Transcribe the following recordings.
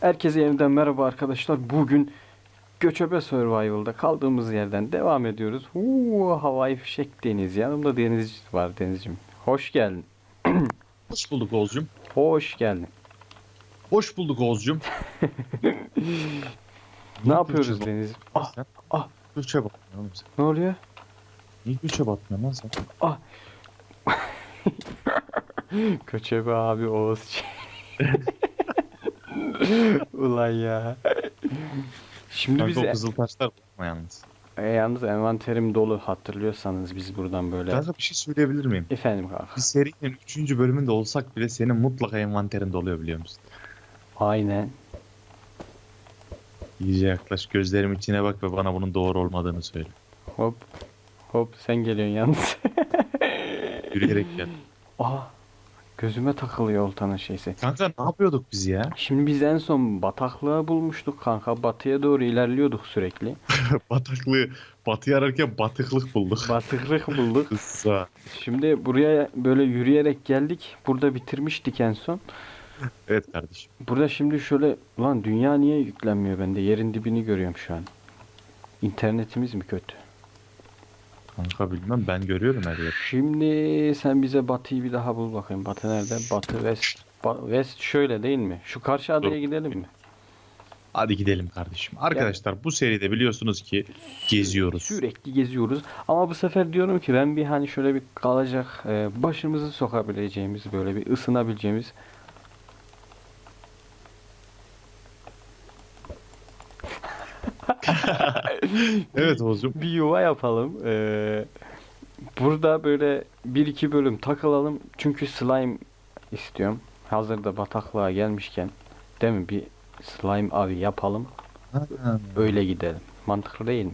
Herkese yeniden merhaba arkadaşlar. Bugün Göçebe Survival'da kaldığımız yerden devam ediyoruz. Uuu, havai fişek deniz. Yanımda Deniz var Deniz'cim. Hoş geldin. Hoş bulduk Oğuzcum. Hoş geldin. Hoş bulduk Oğuzcum. Ne yapıyoruz Deniz? Ah, ah. Göçe batmıyor sen. ne oluyor? Niye göçe batmıyorsun lan sen? Göçebe abi Oğuz. Ulan ya. Şimdi Kanka bize o kızıl taşlar bakma yalnız. e, yalnız envanterim dolu hatırlıyorsanız biz buradan böyle. Kanka bir şey söyleyebilir miyim? Efendim kanka. Bir serinin 3. bölümünde olsak bile senin mutlaka envanterinde oluyor biliyor musun? Aynen. İyice yaklaş gözlerim içine bak ve bana bunun doğru olmadığını söyle. Hop. Hop sen geliyorsun yalnız. Yürüyerek gel. Aa, gözüme takılıyor oltanın şeysi. Kanka ne yapıyorduk biz ya? Şimdi biz en son bataklığı bulmuştuk kanka. Batıya doğru ilerliyorduk sürekli. Bataklığı batı ararken batıklık bulduk. Batıklık bulduk. Şimdi buraya böyle yürüyerek geldik. Burada bitirmiştik en son. Evet kardeşim. Burada şimdi şöyle ulan dünya niye yüklenmiyor bende? Yerin dibini görüyorum şu an. İnternetimiz mi kötü? Kanka bilmem ben görüyorum her yeri. Şimdi sen bize Batı'yı bir daha bul bakayım. Batı nerede? Batı West. Ba- West şöyle değil mi? Şu karşı adaya Dur. gidelim mi? Hadi gidelim kardeşim. Arkadaşlar bu seride biliyorsunuz ki geziyoruz. Sürekli geziyoruz. Ama bu sefer diyorum ki ben bir hani şöyle bir kalacak e, başımızı sokabileceğimiz böyle bir ısınabileceğimiz Evet Oğuzcum. bir yuva yapalım. E, burada böyle bir iki bölüm takılalım. Çünkü slime istiyorum. Hazırda bataklığa gelmişken değil mi bir slime avi yapalım. Öyle gidelim. Mantıklı değil mi?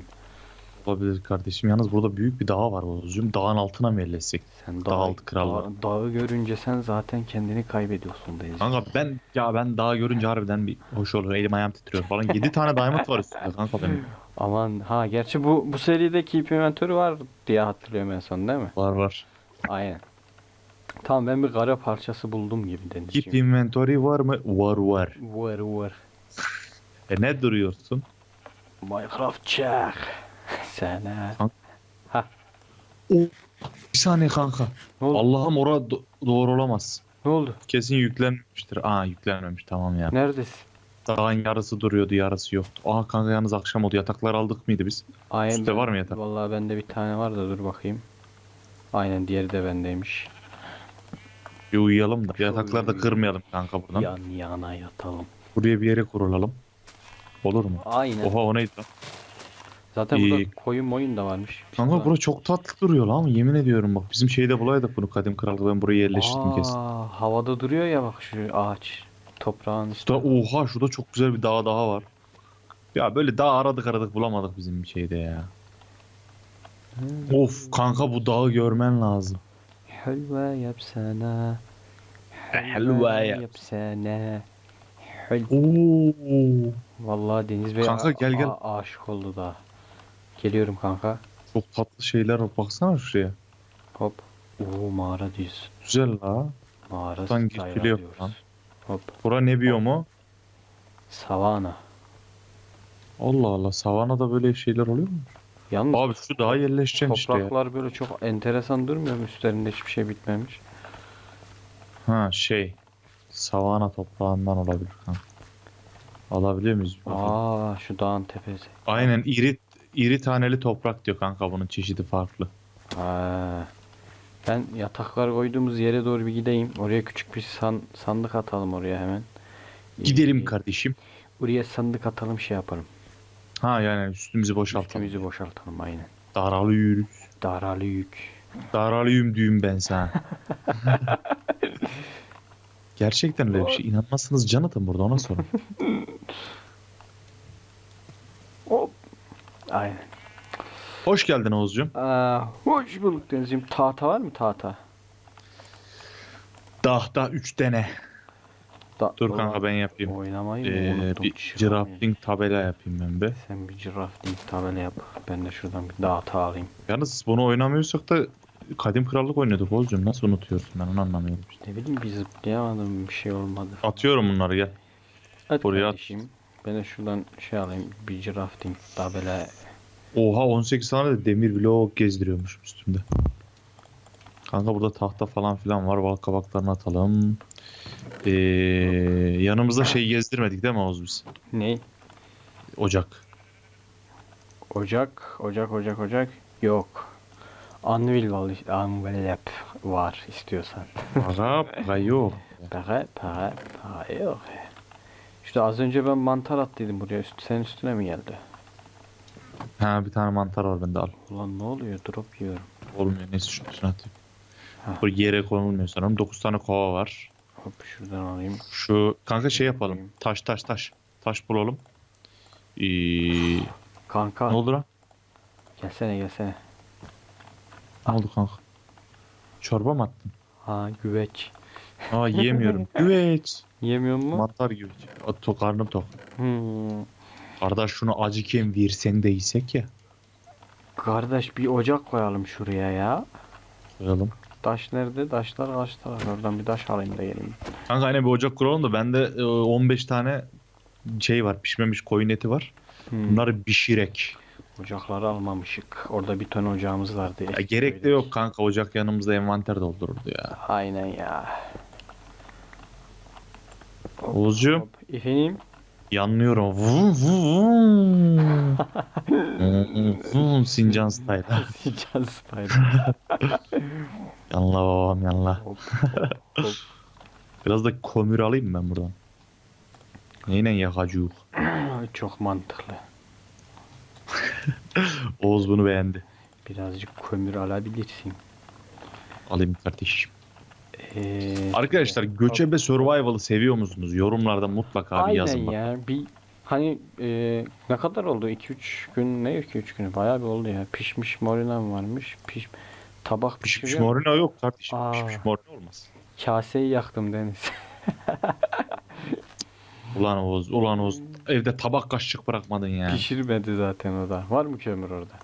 Olabilir kardeşim. Yalnız burada büyük bir dağ var Oğuzcum. Dağın altına mı yerleşsek? Sen krallar. dağ- dağı görünce sen zaten kendini kaybediyorsun Deniz. Kanka ben ya ben dağ görünce harbiden bir hoş olur. Elim ayağım titriyor falan. 7 tane diamond var üstünde kanka benim. Aman ha gerçi bu bu seride Keep Inventory var diye hatırlıyorum en son değil mi? Var var. Aynen. Tamam ben bir kara parçası buldum gibi Keep Denizciğim. inventory var mı? Var var. Var var. E ne duruyorsun? Minecraft çak. Sana. Bir saniye kanka. Allah'ım ora do- doğru olamaz. Ne oldu? Kesin yüklenmemiştir. Aa yüklenmemiş tamam ya. Neredesin? Dağın yarısı duruyordu yarısı yoktu. Aa kanka yalnız akşam oldu. Yataklar aldık mıydı biz? Aynen. Üstte var mı yatak? Vallahi bende bir tane var da dur bakayım. Aynen diğeri de bendeymiş. Bir uyuyalım da. Yatakları da kırmayalım kanka buradan. Yan yana yatalım. Buraya bir yere kurulalım. Olur mu? Aynen. Oha o neydi lan? Zaten İyi. burada koyun moyun da varmış. Kanka bura çok tatlı duruyor lan yemin ediyorum bak bizim şeyde bulaydık bunu kadim krallığı ben buraya yerleştirdim kesin. Aa, havada duruyor ya bak şu ağaç. Toprağın üstü. Oha şurada çok güzel bir dağ daha var. Ya böyle dağ aradık aradık bulamadık bizim şeyde ya. Of kanka bu dağı görmen lazım. Helva yapsana. Helva yap. yapsana. Hel Oo Vallahi Deniz Bey Kanka gel, gel. aşık oldu da. Geliyorum kanka. çok tatlı şeyler var baksana şuraya. Hop. Oo mağara diyorsun. Güzel la. Mağara Buradan geçiliyor lan. Hop. Bura ne biyomu? Savana. Allah Allah savanada böyle şeyler oluyor mu? Yalnız Abi şu dağa yerleşeceksin işte ya. topraklar böyle çok enteresan durmuyor mu? Üstlerinde hiçbir şey bitmemiş. Ha şey. Savana toprağından olabilir kanka. Alabiliyor muyuz? Bakalım. Aa şu dağın tepesi. Aynen iri iri taneli toprak diyor kanka bunun çeşidi farklı. Ha. Ben yataklar koyduğumuz yere doğru bir gideyim. Oraya küçük bir san- sandık atalım oraya hemen. Gidelim Ee, kardeşim. Oraya sandık atalım şey yaparım. Ha yani üstümüzü boşaltalım. Üstümüzü boşaltalım aynen. Daralıyoruz. Daralı yük. Daralıyım düğüm ben sana. Gerçekten öyle bir şey. İnanmazsınız can atın burada ona sorun. Hop. Aynen. Hoş geldin Oğuzcuğum. Aa, hoş bulduk Denizciğim. Tahta var mı tahta? Dahta 3 tane. Da- Dur kanka ben yapayım. Oynamayı Ee, unuttum? bir crafting tabela yapayım ben be. Sen bir crafting tabela yap. Ben de şuradan bir dağıta alayım. Yalnız bunu oynamıyorsak da Kadim Krallık oynuyorduk Oğuzcuğum. Nasıl unutuyorsun ben onu anlamıyorum. işte. Ne bileyim bir zıplayamadım bir şey olmadı. Atıyorum bunları gel. Hadi Buraya at. kardeşim. Ben de şuradan şey alayım. Bir rafting daha böyle Oha 18 tane de demir blok gezdiriyormuş üstümde. Kanka burada tahta falan filan var. Bal kabaklarını atalım. Ee, yanımızda şey gezdirmedik değil mi Oğuz biz? ne? Ocak. Ocak, ocak, ocak, ocak. Yok. Anvil var, Anvilep var istiyorsan. Para, para yok. Para, para, para yok. İşte az önce ben mantar attıydım buraya. Senin üstüne mi geldi? Ha bir tane mantar var bende al. Ulan ne oluyor? Drop yiyorum. Olmuyor neyse şunu üstüne atayım. Ha. Bu yere konulmuyor sanırım. 9 tane kova var. Hop şuradan alayım. Şu kanka şey yapalım. Taş taş taş. Taş bulalım. Ee, Kanka ne oldu lan? gelsene gelsene. Ne oldu kanka? Çorba mı attın? Ha güveç. Aa yiyemiyorum. Güveç. Yemiyor mu? Mantar güveç. O, to, karnım tok. Hmm. Kardeş şunu acıken versen de yesek ya. Kardeş bir ocak koyalım şuraya ya. Koyalım. Taş nerede? Taşlar kaç taraf? Oradan bir taş alayım da geleyim. Kanka yine bir ocak kuralım da bende e, 15 tane şey var. Pişmemiş koyun eti var. Hmm. Bunları pişirek. Ocakları almamışık. Orada bir ton ocağımız vardı. Ya gerek de yok kanka. Ocak yanımızda envanter doldururdu ya. Aynen ya. Oğuzcuğum. Efendim? Yanlıyorum. Vum vum vum. Sincan style. Can Spider. Yanla babam yanla. Hop, hop, hop. Biraz da kömür alayım ben buradan. Neyle yakacağız? Çok mantıklı. Oğuz bunu beğendi. Birazcık kömür alabilirsin. Alayım kardeşim. Ee, Arkadaşlar göçebe survival'ı seviyor musunuz? Yorumlarda mutlaka bir Aynen yazın bak. ya. Bir hani e, ne kadar oldu? 2-3 gün ne 2-3 gün? Bayağı bir oldu ya. Pişmiş morinam varmış. Piş tabak Pişmiş pişiriyorum. morina yok kardeşim. Aa. Pişmiş morina olmaz. Kaseyi yaktım Deniz. Ulan Oğuz, ulan Oğuz. Evde tabak kaşık bırakmadın ya. Pişirmedi zaten o da. Var mı kömür orada?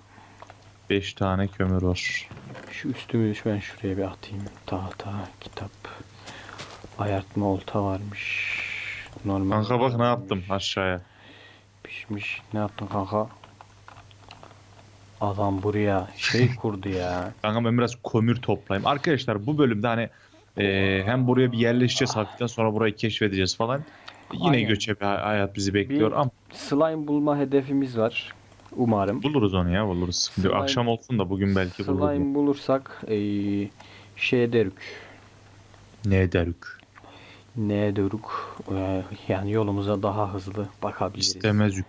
5 tane kömür var. Şu üstümü ben şuraya bir atayım. Tahta, kitap. Ayartma olta varmış. Normal. Kanka bak ne yaptım aşağıya. Pişmiş. Ne yaptın kanka? Adam buraya şey kurdu ya. Kanka ben biraz kömür toplayayım. Arkadaşlar bu bölümde hani e, hem buraya bir yerleşeceğiz hafiften sonra burayı keşfedeceğiz falan. Yine Aynen. göçebe hay- hayat bizi bekliyor Bir- ama Slime bulma hedefimiz var. Umarım. buluruz onu ya buluruz. Sıkıntı yok. Slime- Akşam olsun da bugün belki buluruz. Slime bulursak eee şey derük. Ne derük? Ne derük? Eee, yani yolumuza daha hızlı bakabiliriz. İstemez yük.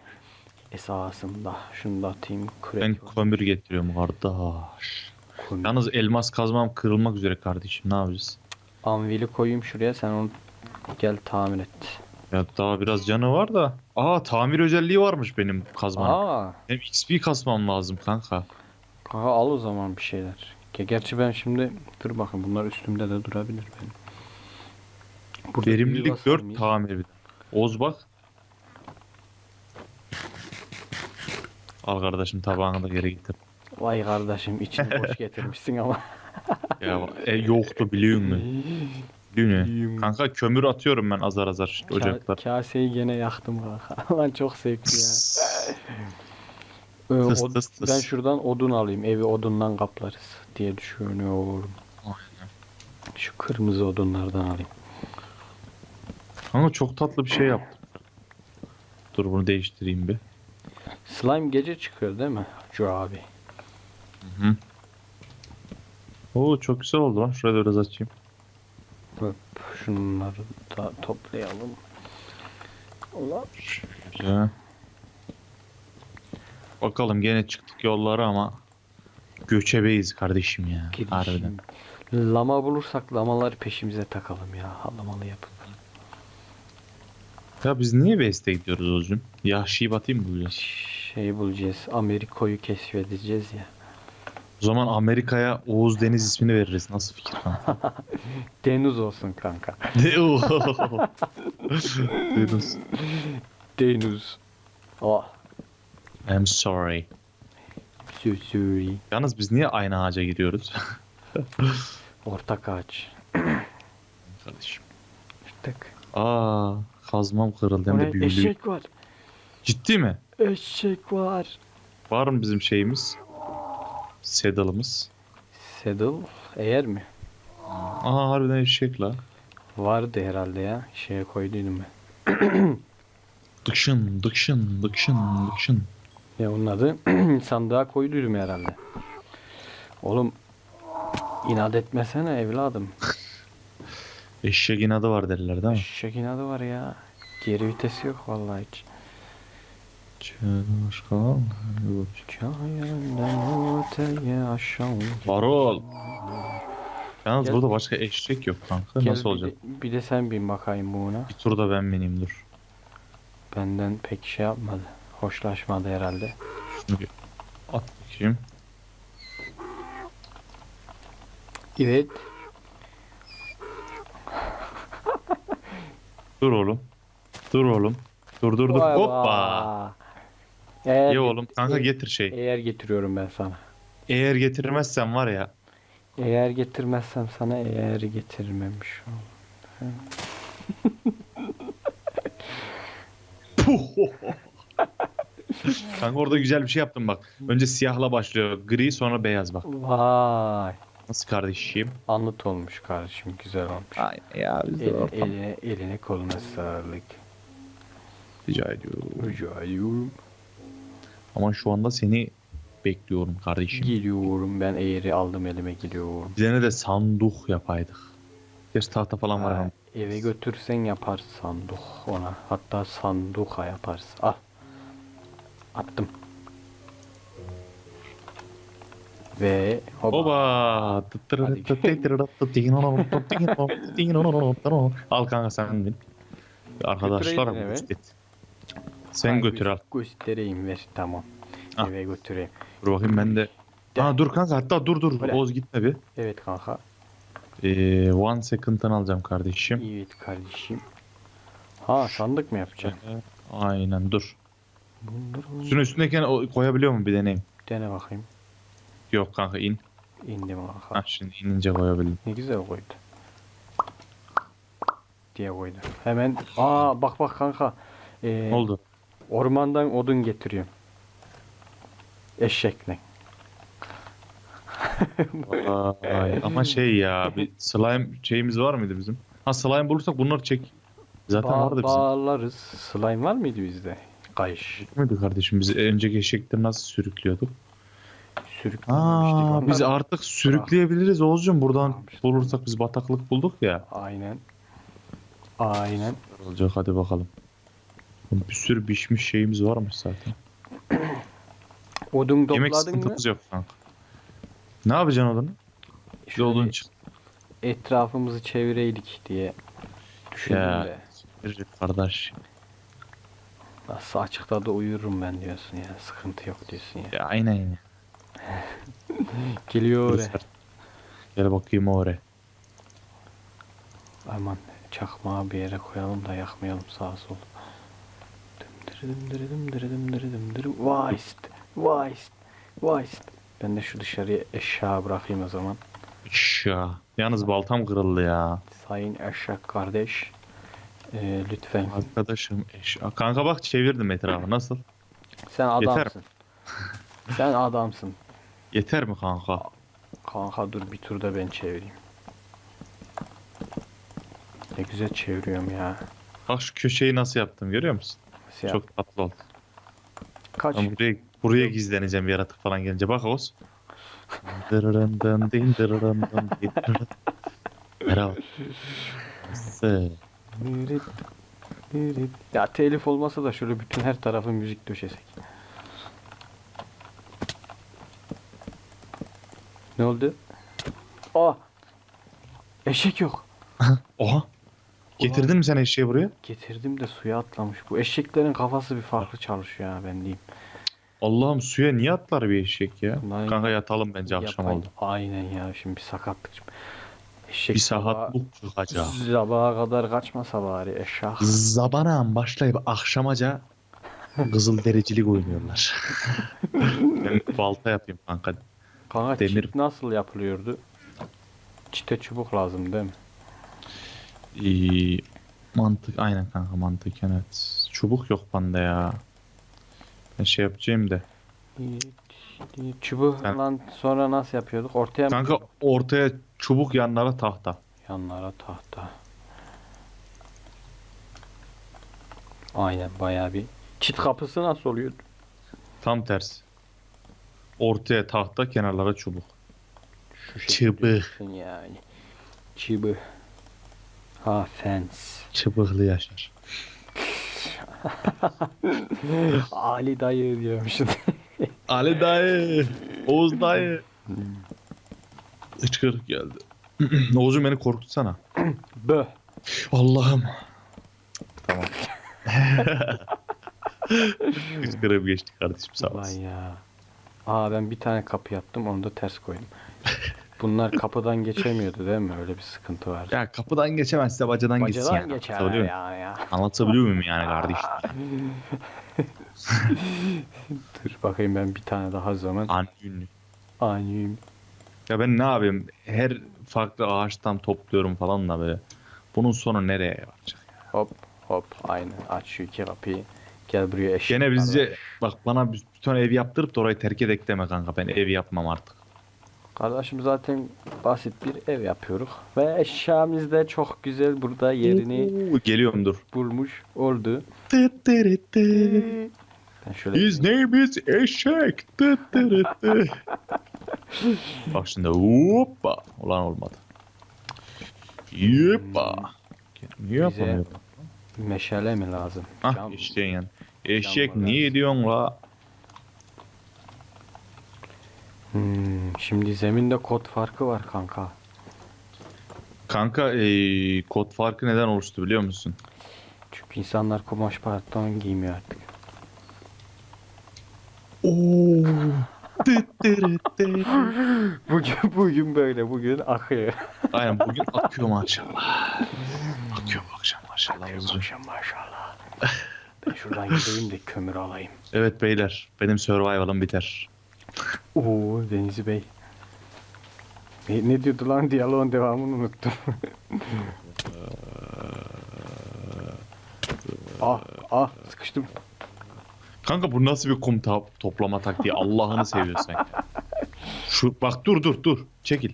Esasında. Şunu da atayım. Kürek Ben var. kömür getiriyorum kardeş. Kömür. Yalnız elmas kazmam kırılmak üzere kardeşim. Ne yapacağız? Anvili koyayım şuraya sen onu gel tamir et. Ya daha biraz canı var da. Aa tamir özelliği varmış benim kazmanın. Aa, Hem XP kasmam lazım kanka. kanka al o zaman bir şeyler. Ge- Gerçi ben şimdi dur bakın bunlar üstümde de durabilir benim. Burada Verimlilik basar 4 mıyız? tamir bir de. Oğuz bak. Al kardeşim tabağını da geri getir. Vay kardeşim içini boş getirmişsin ama. Ya e, yoktu biliyor musun? Biliyorum. Kanka kömür atıyorum ben azar azar Ka- ocaklar. kaseyi gene yaktım kanka. Lan çok zevkli ya. Ee, Tıs tıs tıs. ben şuradan odun alayım. Evi odundan kaplarız diye düşünüyorum. Aynen. Şu kırmızı odunlardan alayım. Kanka çok tatlı bir şey yaptım. Dur bunu değiştireyim bir. Slime gece çıkıyor değil mi? Şu abi. Hı hı. Oo çok güzel oldu lan. Şuraya da biraz açayım. Hop, şunları da toplayalım. Ulan. Şöyle. Bakalım gene çıktık yollara ama göçebeyiz kardeşim ya. Harbiden. Girişim. Lama bulursak lamaları peşimize takalım ya. Lamalı yapıp. Ya biz niye West'e gidiyoruz Ozcum? Yahşi batayım mı bulacağız? Şey bulacağız. Amerika'yı keşfedeceğiz ya. O zaman Amerika'ya Oğuz Deniz ismini veririz. Nasıl fikir kanka? Deniz olsun kanka. Deniz. Deniz. Oh. I'm sorry. So sorry. Yalnız biz niye aynı ağaca gidiyoruz? Ortak ağaç. Kardeşim. Tık. Aa, kazmam kırıldı hem de büyülü. Eşek var. Ciddi mi? Eşek var. Var mı bizim şeyimiz? Saddle'ımız. Saddle eğer mi? Aha harbiden eşek la. Vardı herhalde ya. Şeye koyduydum ben. Dıkşın, dıkşın, dıkşın, dıkşın. Ya onun adı sandığa koyduydum herhalde. Oğlum inat etmesene evladım. Eşek inadı var derler değil mi? Eşek inadı var ya. Geri vitesi yok vallahi hiç. Çalışkan. Çayından öteye aşağı. Varol. Yalnız Gel. burada başka eşek yok kanka. Gel Nasıl bir olacak? de- bir de sen bin bakayım buna. Bir tur da ben bineyim dur. Benden pek şey yapmadı. Hoşlaşmadı herhalde. Şunu bir at bakayım. Evet. Dur oğlum. Dur oğlum. Dur dur dur. Vay Hoppa. Eğer, İyi oğlum. Kanka e- getir şey. Eğer getiriyorum ben sana. Eğer getirmezsen var ya. Eğer getirmezsem sana eğer getirmemiş ol. Puh. Kanka orada güzel bir şey yaptım bak. Önce siyahla başlıyor. Gri sonra beyaz bak. Vay. Nasıl kardeşim? Anlıt olmuş kardeşim. Güzel olmuş. Aynen ya biz de Eline, ortam. eline, eline koluna sağlık. Rica ediyorum. Rica ediyorum. Ama şu anda seni bekliyorum kardeşim. Gidiyorum ben eğri aldım elime gidiyorum. Bize de sanduh yapaydık. Gerçi tahta falan var Ha, ama. eve götürsen yapar sanduh ona. Hatta sanduka yaparız. Al. Attım. Ve hoba. Oba. Al kanka sen bin. Arkadaşlar Götüreydin eve. Sen götür al. Göstereyim ver tamam. Al. Eve götüreyim. Dur bakayım ben de. Ha dur kanka hatta dur dur. Öyle. Oğuz gitme bir. Evet kanka. Ee, one second'dan alacağım kardeşim. Evet kardeşim. Ha sandık mı yapacaksın? Aynen dur. Üstündeyken o- koyabiliyor mu bir deneyim? dene bakayım. Yok kanka in. İndim kanka. Ha şimdi inince koyabildim. Ne güzel koydu. Diye koydu. Hemen aa bak bak kanka. Ee, Ne oldu? Ormandan odun getiriyorum. Eşekle. Vay, ama şey ya bir slime şeyimiz var mıydı bizim? Ha slime bulursak bunları çek. Zaten Ba- vardı bizim. bağlarız. Slime var mıydı bizde? Kayış. Mıydı kardeşim? Biz önceki eşekleri nasıl sürüklüyorduk? Aa, Onlar- biz artık sürükleyebiliriz Oğuzcum. Buradan Tamam. bulursak biz bataklık bulduk ya. Aynen. Aynen. Olacak hadi bakalım. Bir sürü pişmiş şeyimiz varmış zaten. Odun Yemek topladın mı? sıkıntımız yok kanka. Ne yapacaksın odunu? Şöyle odun çık. etrafımızı çevireydik diye düşündüm Ya. de. Verir Kardeş. Nasıl açıkta da uyururum ben diyorsun ya. Sıkıntı yok diyorsun ya. Ya aynen yine. Geliyor oraya. Gel bakayım oraya. Aman çakmağı bir yere koyalım da yakmayalım sağa sola. Dımdırı dımdırı dımdırı dımdırı dımdırı. Weist. Weist. Weist. Ben de şu dışarıya eşya bırakayım o zaman. Ya. Yalnız baltam kırıldı ya. Sayın eşek kardeş. Ee, lütfen. Arkadaşım eş. Aa, Kanka bak çevirdim etrafı. Nasıl? Sen adamsın. Sen adamsın. Yeter mi kanka? Kanka dur bir turda ben çevireyim. Ne güzel çeviriyorum ya. Bak şu köşeyi nasıl yaptım görüyor musun? Siyah. Çok tatlı oldu. Kaç? Ben buraya, buraya gizleneceğim yaratık falan gelince. Bak Oğuz. Din din. Merhaba. Ya telif olmasa da şöyle bütün her tarafı müzik döşesek. Ne oldu? Aa! Eşek yok. Oha. Getirdin mi sen eşeği buraya? Getirdim de suya atlamış. Bu eşeklerin kafası bir farklı çalışıyor ha ben diyeyim. Allah'ım suya niye atlar bir eşek ya? Vay. Kanka yatalım bence akşam Yapay- oldu. Aynen ya şimdi bir sakatlık. Eşek Bir bu çıkacak. Sabaha kadar kaçmasa bari eşek. Zabanağın başlayıp akşamaca kızıl derecilik oynuyorlar. ben balta yapayım kanka. Kanka Demir- çit nasıl yapılıyordu? Çite çubuk lazım değil mi? Ee, Mantık aynen kanka mantık evet. Çubuk yok bende ya. Ben şey yapacağım da. Çubuğu Sen- lan sonra nasıl yapıyorduk? Ortaya mı? Kanka ortaya çubuk yanlara tahta. Yanlara tahta. Aynen bayağı bir. Çit kapısı nasıl oluyor? Tam tersi. Ortaya tahta kenarlara çubuk. Şu Çubuk. diyorsun yani. Çubuk. Ha fence. Çıbıklı yaşar. Ali dayı diyormuşsun. Ali dayı. Oğuz dayı. Hıçkırık geldi. Oğuz'um beni korkutsana. Bö. Allah'ım. Tamam. Hıçkırığım geçti kardeşim sağ Vay olasın. ya. Aa ben bir tane kapı yaptım onu da ters koydum. Bunlar kapıdan geçemiyordu değil mi? Öyle bir sıkıntı var. Ya kapıdan geçemezse bacadan, geçsin Bacadan yani. geçer Anlatabiliyor ya, muyum? ya. Anlatabiliyor muyum yani kardeşim? Dur bakayım ben bir tane daha o zaman. An ünlü. Aniyim. Ya ben ne yapayım? Her farklı ağaçtan topluyorum falan da böyle. Bunun sonu nereye varacak? Hop hop aynı. Aç şu iki kapıyı. Gel buraya eşek. Gene bizce bak bana bir bir tane ev yaptırıp da orayı terk edek deme kanka. Ben ev yapmam artık. Kardeşim zaten basit bir ev yapıyoruz. Ve eşyamız da çok güzel burada yerini Oo, Geliyorum dur. bulmuş oldu. Tı. Ben şöyle His name is eşek. Tı tırı tı. Bak şimdi hoppa. Ulan olmadı. Yuppa. Niye yapamıyorum? meşale mi lazım? Hah Cam- eşeğin yan. Eşek var niye diyorsun la? Hmm, şimdi zeminde kod farkı var kanka. Kanka eee, kod farkı neden oluştu biliyor musun? Çünkü insanlar kumaş pantolon giymiyor artık. Oo. Bugün bugün böyle bugün akıyor. Aynen bugün akıyor maşallah. Akıyor bu akşam maşallah. Oğuzcuğum. Akşam maşallah. Ben şuradan gideyim de kömür alayım. Evet beyler benim survival'ım biter. Oo Denizli Bey. Ne, ne diyordu lan diyaloğun devamını unuttum. ah ah sıkıştım. Kanka bu nasıl bir kum ta- toplama taktiği Allah'ını seviyorsan ya. Şu bak dur dur dur çekil.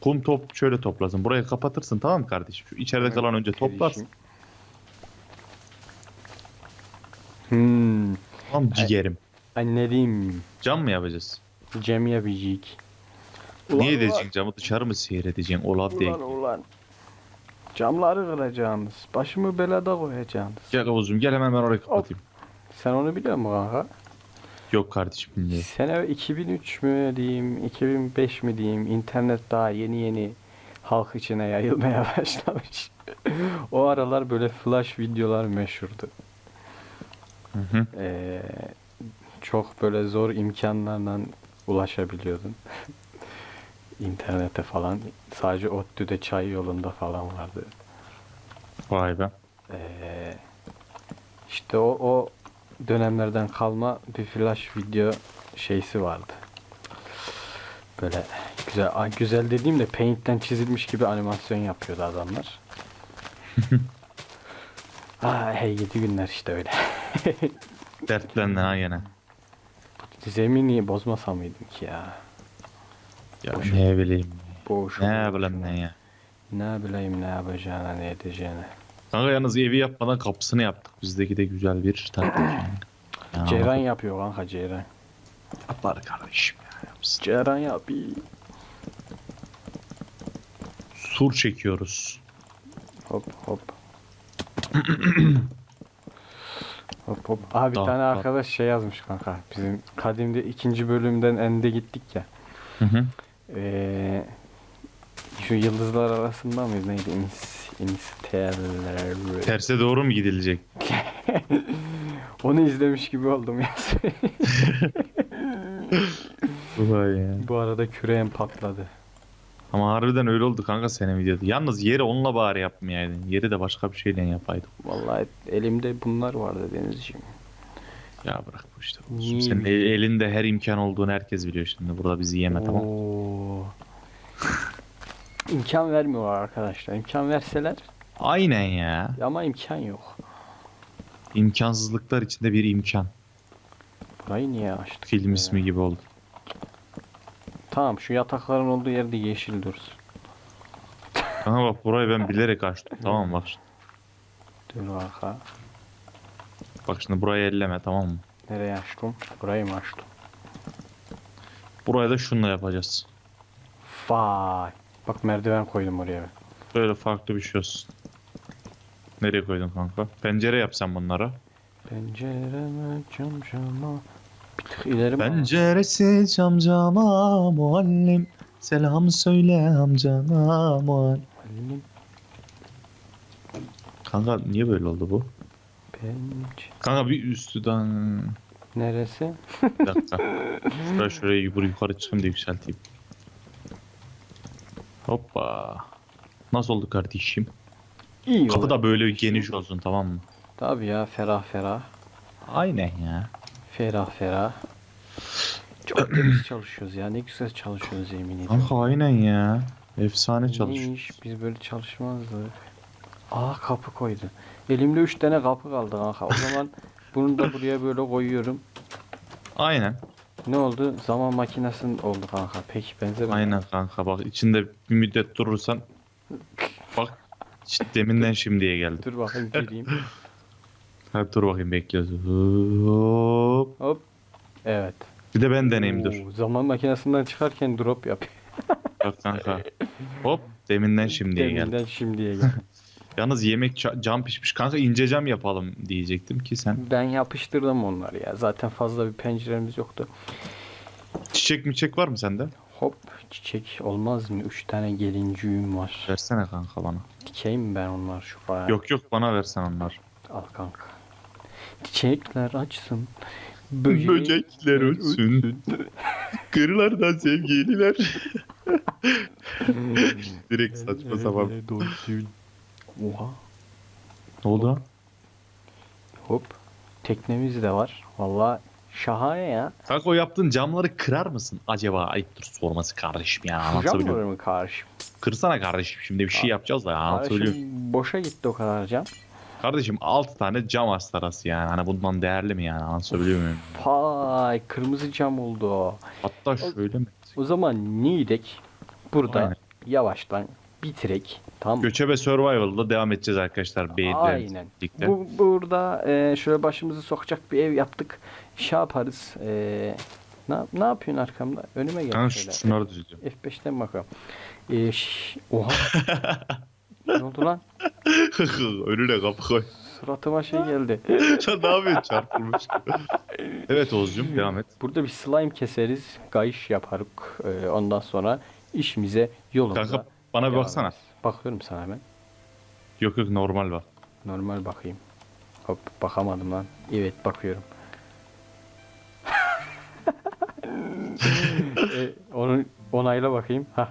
Kum top şöyle toplasın. Burayı kapatırsın tamam mı kardeşim? Şu içeride kalan önce toplarsın. Hmm, Tamam ciğerim. anladım. Cam mı yapacağız? Cem yapacak. Niye edeceksin camı dışarı mı seyredeceksin? Olab diye. Ulan ulan. Camları kıracağınız. Başımı belada koyacağınız. Gel Oğuz'um gel hemen ben orayı kapatayım. Sen onu biliyor musun kanka? Yok kardeşim niye? Sene 2003 mü diyeyim, 2005 mi diyeyim, internet daha yeni yeni halk içine yayılmaya başlamış. o aralar böyle flash videolar meşhurdu. Hı hı. Ee, çok böyle zor imkanlarla ulaşabiliyordun. İnternete falan. Sadece ODTÜ'de çay yolunda falan vardı. Vay be. Ee, işte o, o dönemlerden kalma bir flash video şeysi vardı. Böyle güzel güzel dediğim de Paint'ten çizilmiş gibi animasyon yapıyordu adamlar. ha hey yedi günler işte öyle. Dertlendin ha gene. Zemini bozmasa mıydım ki ya? Ya Boş ne bileyim. Boş. Ne bileyim ben ya. Ne bileyim ne yapacağını ne edeceğini. Kanka yalnız evi yapmadan kapısını yaptık. Bizdeki de güzel bir taktik yani. Ceyran yapıyor kanka Ceyran. Yapar kardeşim ya yapsın. Ceyran yapıyor. Sur çekiyoruz. Hop hop. hop hop. Aha bir Dağ, tane dağ. arkadaş şey yazmış kanka. Bizim kadimde ikinci bölümden ende gittik ya. Hı hı. Ee, şu yıldızlar arasında mıydı neydi? İns, Interstellar. Terse doğru mu gidilecek? Onu izlemiş gibi oldum ya. Vay ya. Bu arada küreğim patladı. Ama harbiden öyle oldu kanka senin videoda. Yalnız yeri onunla bari yapmayaydın. Yeri de başka bir şeyle yapaydın. Vallahi elimde bunlar vardı Denizciğim. Ya bırak bu işte. Niye Senin el- elinde her imkan olduğunu herkes biliyor şimdi. Burada bizi yeme tamam. Oo. İmkan vermiyorlar arkadaşlar. İmkan verseler Aynen ya. Ama imkan yok. İmkansızlıklar içinde bir imkan. Burayı niye açtık? Film böyle? ismi gibi oldu. Tamam şu yatakların olduğu yerde yeşil dursun. Kanka bak burayı ben bilerek açtım. tamam bak. Dur arka. Bak şimdi burayı elleme tamam mı? Nereye açtım? Burayı mı açtım? Burayı da şunla yapacağız. Vay. Bak merdiven koydum oraya. Böyle farklı bir şey olsun. Nereye koydun kanka? Pencere yap sen bunlara. Pencereme cam cama. Bir tık ileri? Penceresi cam cama muallim. Selam söyle amcana muallim. Kanka niye böyle oldu bu? Penc... Kanka bir üstüden... Neresi? Bir dakika. Şuraya şuraya yukarı yukarı çıkayım da yükselteyim. Hoppa. Nasıl oldu kardeşim? İyi Kapı da böyle geniş olsun tamam mı? Tabii ya ferah ferah. Aynen ya. Ferah ferah. Çok temiz çalışıyoruz ya. Ne güzel çalışıyoruz yemin ediyorum. Kanka aynen ya. Efsane çalışıyor. Neymiş biz böyle çalışmazdık. Aa kapı koydu. Elimde 3 tane kapı kaldı kanka. O zaman bunu da buraya böyle koyuyorum. Aynen. Ne oldu? Zaman makinesi oldu kanka. Peki benzemedi. Aynen kanka bak içinde bir müddet durursan bak işte deminden şimdiye geldi. Dur bakayım gireyim. Hadi dur bakayım bekliyoruz. Hop. Hop. Evet. Bir de ben deneyeyim dur. Oo, Zaman makinesinden çıkarken drop yap. Bak kanka. Hop deminden şimdiye geldi. Deminden şimdiye gel. Yalnız yemek cam pişmiş. Kanka ince cam yapalım diyecektim ki sen. ben yapıştırdım onları ya. Zaten fazla bir penceremiz yoktu. Çiçek miçek var mı sende? Hop çiçek olmaz mı? 3 tane gelincüğüm var. Versene kanka bana. Dikeyim mi ben onlar şuraya? Yok yok bana versen onlar. Al kanka. Çiçekler açsın. Böcekler ötsün. Kırlardan sevgililer. Direkt saçma sapan. Oha. Ne oldu lan? Hop. Teknemiz de var. Valla şahane ya. Kanka o yaptığın camları kırar mısın acaba? Ayıptır sorması kardeşim ya. Anlatabiliyor muyum? mı karşı? Kırsana kardeşim şimdi bir şey yapacağız da ya. Anlatabiliyor? Kardeşim boşa gitti o kadar cam. Kardeşim 6 tane cam astarası yani. Hani bundan değerli mi yani? Anlatabiliyor muyum? Vay kırmızı cam oldu o. Hatta şöyle mi? O zaman nidek burada Aynen. yavaştan bitirek. Tamam? Göçebe Survival'da devam edeceğiz arkadaşlar. Aynen. birlikte. Bu, burada e, şöyle başımızı sokacak bir ev yaptık. Şey yaparız. E, ne, ne yapıyorsun arkamda? Önüme gel şu- şunları düzeceğim. F5'ten bakalım. E, şş, oha. ne oldu lan? Önüne kapı koy. Suratıma şey geldi. Sen ne yapıyorsun çarpılmış Evet Oğuzcum devam et. Burada bir slime keseriz. Gayış yaparız. E, ondan sonra işimize yolumuza Kanka bana bir baksana. Bakıyorum sana hemen. Yok yok normal bak. Normal bakayım. Hop bakamadım lan. Evet bakıyorum. e, onu onayla bakayım. Hah.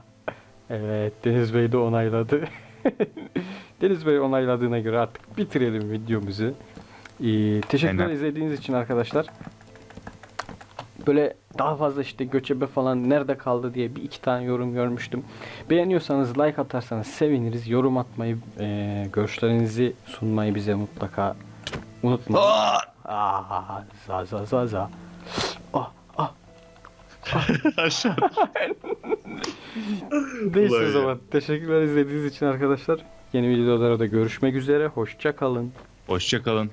Evet Deniz Bey de onayladı. Deniz Bey onayladığına göre artık bitirelim videomuzu. Ee, teşekkürler Aynen. izlediğiniz için arkadaşlar. Böyle daha fazla işte göçebe falan nerede kaldı diye bir iki tane yorum görmüştüm. Beğeniyorsanız like atarsanız seviniriz. Yorum atmayı, e, görüşlerinizi sunmayı bize mutlaka unutmayın. Aa, za za za za. Ah, ah. Aşağı. Neyse o zaman. Teşekkürler izlediğiniz için arkadaşlar. Yeni videolarda da görüşmek üzere. Hoşça kalın. Hoşçakalın.